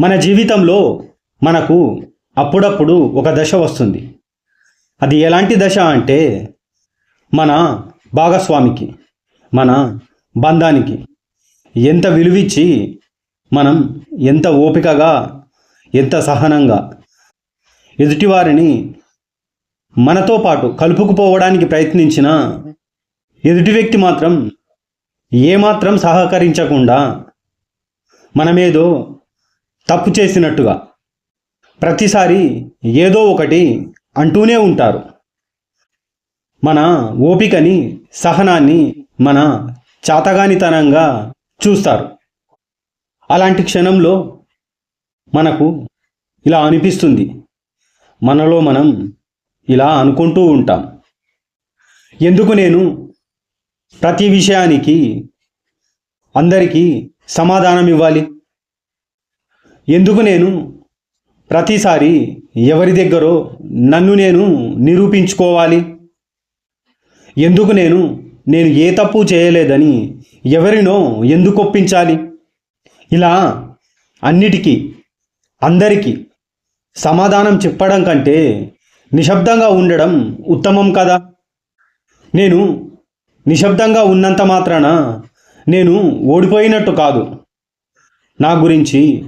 మన జీవితంలో మనకు అప్పుడప్పుడు ఒక దశ వస్తుంది. అది ఎలాంటి దశ అంటే మన భాగస్వామికి మన బంధానికి ఎంత విలువిచ్చి మనం ఎంత ఓపికగా ఎంత సహనంగా ఎదుటివారిని మనతో పాటు కలుపుకుపోవడానికి ప్రయత్నించిన ఎదుటి వ్యక్తి మాత్రం ఏమాత్రం సహకరించకుండా మనమేదో తప్పు చేసినట్టుగా. ప్రతిసారి ఏదో ఒకటి అంటూనే ఉంటారు. మన ఓపికని సహనాన్ని మన చాతగానితనంగా చూస్తారు. అలాంటి క్షణంలో మనకు ఇలా అనిపిస్తుంది. మనలో మనం ఇలా అనుకుంటూ ఉంటాం. ఎందుకు నేను ప్రతి విషయానికి అందరికీ సమాధానం ఇవ్వాలి ఎందుకు నేను ప్రతిసారి ఎవరి దగ్గరో నన్ను నేను నిరూపించుకోవాలి? ఎందుకు నేను నేను ఏ తప్పు చేయలేదని ఎవరినో ఎందుకు ఒప్పించాలి? ఇలా అన్నిటికీ అందరికీ సమాధానం చెప్పడం కంటే నిశ్శబ్దంగా ఉండడం ఉత్తమం కదా? నేను నిశ్శబ్దంగా ఉన్నంత మాత్రాన నేను ఓడిపోయినట్టు కాదు. నా గురించి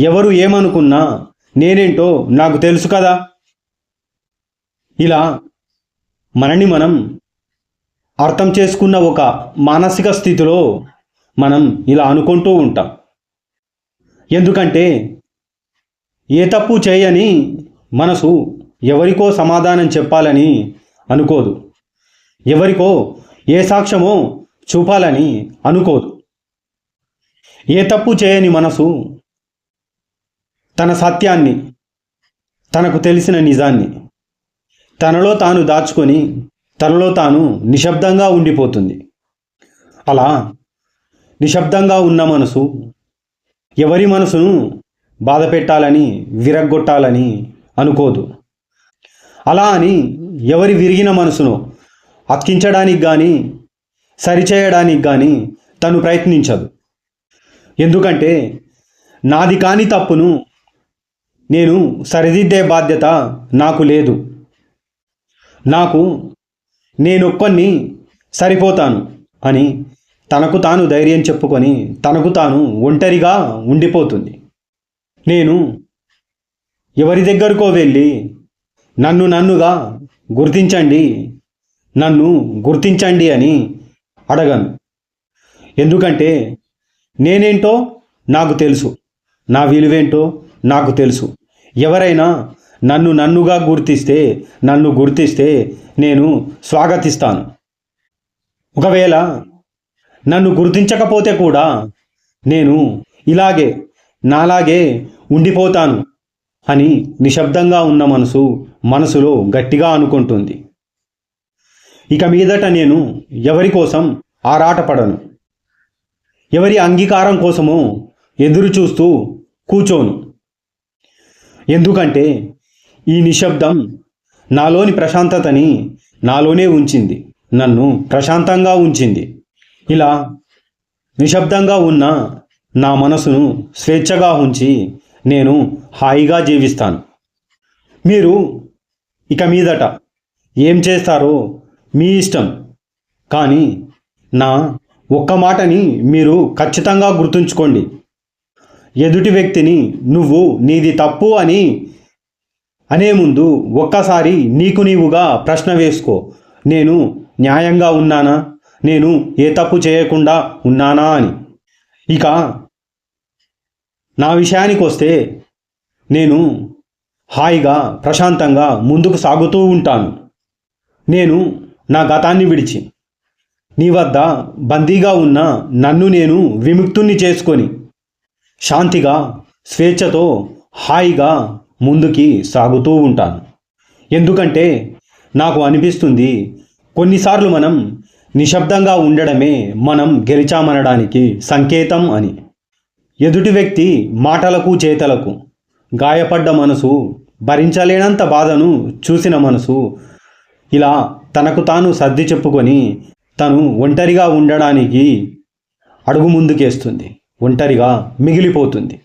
ఎవరు ఏమనుకున్నా నేనేంటో నాకు తెలుసు కదా? ఇలా మనని మనం అర్థం చేసుకున్న ఒక మానసిక స్థితిలో మనం ఇలా అనుకుంటూ ఉంటాం. ఎందుకంటే ఏ తప్పు చేయని మనసు ఎవరికో సమాధానం చెప్పాలని అనుకోదు. ఎవరికో ఏ సాక్ష్యమో చూపాలని అనుకోదు. ఏ తప్పు చేయని మనసు తన సత్యాన్ని తనకు తెలిసిన నిజాన్ని తనలో తాను దాచుకొని తనలో తాను నిశ్శబ్దంగా ఉండిపోతుంది. అలా నిశ్శబ్దంగా ఉన్న మనసు ఎవరి మనసును బాధ పెట్టాలని విరగ్గొట్టాలని అనుకోదు. అలా అని ఎవరి విరిగిన మనసును అతికించడానికి కానీ సరిచేయడానికి కానీ తను ప్రయత్నించదు. ఎందుకంటే నాది కాని తప్పును నేను సరిదిద్దే బాధ్యత నాకు లేదు. నాకు నేనొక్కని సరిపోతాను అని తనకు తాను ధైర్యం చెప్పుకొని తనకు తాను ఒంటరిగా ఉండిపోతుంది. నేను ఎవరి దగ్గరకో వెళ్ళి నన్ను నన్నుగా గుర్తించండి నన్ను గుర్తించండి అని అడగను. ఎందుకంటే నేనేంటో నాకు తెలుసు నా విలువేంటో నాకు తెలుసు. ఎవరైనా నన్ను నన్నుగా గుర్తిస్తే నన్ను గుర్తిస్తే నేను స్వాగతిస్తాను. ఒకవేళ నన్ను గుర్తించకపోతే కూడా నేను ఇలాగే నాలాగే ఉండిపోతాను అని నిశ్శబ్దంగా ఉన్న మనసు మనసులో గట్టిగా అనుకుంటుంది. ఇక మీదట నేను ఎవరి కోసం ఆరాటపడను? ఎవరి అంగీకారం కోసమో ఎదురు చూస్తూ కూచోను. ఎందుకంటే ఈ నిశ్శబ్దం నాలోని ప్రశాంతతని నాలోనే ఉంచింది. నన్ను ప్రశాంతంగా ఉంచింది. ఇలా నిశ్శబ్దంగా ఉన్న నా మనసును స్వేచ్ఛగా ఉంచి నేను హాయిగా జీవిస్తాను. మీరు ఇక మీదట ఏం చేస్తారో మీ ఇష్టం. కానీ నా ఒక్క మాటని మీరు ఖచ్చితంగా గుర్తుంచుకోండి. ఎదుటి వ్యక్తిని నువ్వు నీది తప్పు అని అనే ముందు ఒక్కసారి నీకు నీవుగా ప్రశ్న వేసుకో. నేను న్యాయంగా ఉన్నానా? నేను ఏ తప్పు చేయకుండా ఉన్నానా అని. ఇక నా విషయానికి వస్తే నేను హాయిగా ప్రశాంతంగా ముందుకు సాగుతూ ఉంటాను. నేను నా గతాన్ని విడిచి నీ వద్ద బందీగా ఉన్న నన్ను నేను విముక్తుణ్ణి చేసుకొని శాంతిగా స్వేచ్ఛతో హాయిగా ముందుకి సాగుతూ ఉంటాను. ఎందుకంటే నాకు అనిపిస్తుంది కొన్నిసార్లు మనం నిశ్శబ్దంగా ఉండడమే మనం గెలిచామనడానికి సంకేతం అని. ఎదుటి వ్యక్తి మాటలకు చేతలకు గాయపడ్డ మనసు భరించలేనంత బాధను చూసిన మనసు ఇలా తనకు తాను సర్ది చెప్పుకొని తను ఒంటరిగా ఉండడానికి అడుగు ముందుకేస్తుంది. ఒంటరిగా మిగిలిపోతుంది.